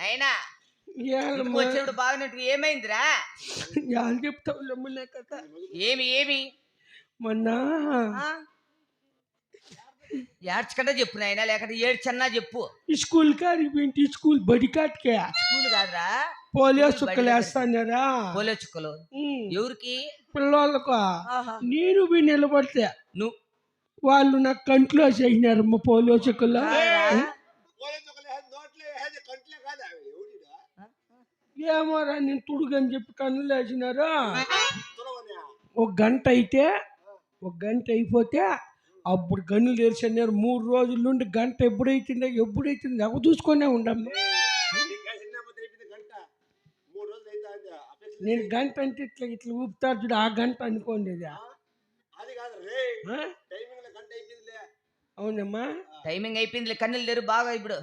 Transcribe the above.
అయినా. వచ్చేప్పుడు బాగున్నట్టు ఏమైందిరా? చెప్తావు లెమ్మలే కథ ఏమి ఏమి? మొన్న ఏడ్చకుండా చెప్పు నాయనా లేకపోతే ఏడ్చన్నా చెప్పు. స్కూల్ కాడికి స్కూల్ బడి కాటికే స్కూల్ కాదురా. పోలియో చుక్కలు వేస్తాన్నారా? పోలే చుక్కలు. ఎవరికి? పిల్లలకు. నేను పోయి నిలబడితే నువ్వు. వాళ్ళు నాకు కంట్లో చేసినారమ్మ పోలియో చుక్కలు. ఏమోరా నేను తుడుగని చెప్పి కన్నులు వేసినారు ఒక గంట అయితే ఒక గంట అయిపోతే అప్పుడు గన్నులు తెరిచినారు మూడు రోజుల నుండి గంట ఎప్పుడైతుందో ఎప్పుడైతుందో ఎవ చూసుకొనే ఉండమ్మ. నేను గంట అంటే ఇట్లా ఇట్లా ఊపుతారు చూడు ఆ గంట అనుకోండి అవునమ్మా. టైమింగ్ అయిపోయింది కన్నులు తెరు బాగా ఇప్పుడు.